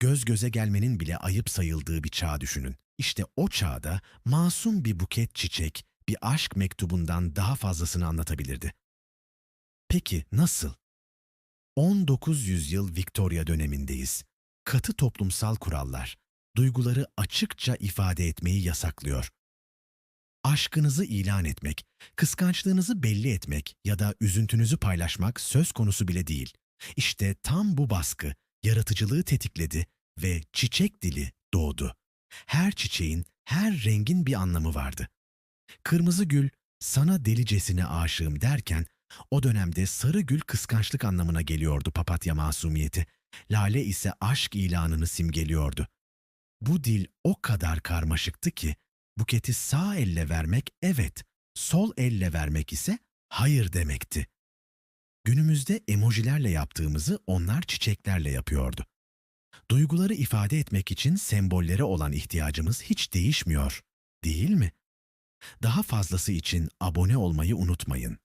Göz göze gelmenin bile ayıp sayıldığı bir çağ düşünün. İşte o çağda masum bir buket çiçek, bir aşk mektubundan daha fazlasını anlatabilirdi. Peki nasıl? 19 yüzyıl Victoria dönemindeyiz. Katı toplumsal kurallar, duyguları açıkça ifade etmeyi yasaklıyor. Aşkınızı ilan etmek, kıskançlığınızı belli etmek ya da üzüntünüzü paylaşmak söz konusu bile değil. İşte tam bu baskı yaratıcılığı tetikledi ve çiçek dili doğdu. Her çiçeğin, her rengin bir anlamı vardı. Kırmızı gül, sana delicesine aşığım derken, o dönemde sarı gül kıskançlık anlamına geliyordu papatya masumiyeti. Lale ise aşk ilanını simgeliyordu. Bu dil o kadar karmaşıktı ki, buketi sağ elle vermek evet, sol elle vermek ise hayır demekti. Günümüzde emojilerle yaptığımızı onlar çiçeklerle yapıyordu. Duyguları ifade etmek için sembollere olan ihtiyacımız hiç değişmiyor, değil mi? Daha fazlası için abone olmayı unutmayın.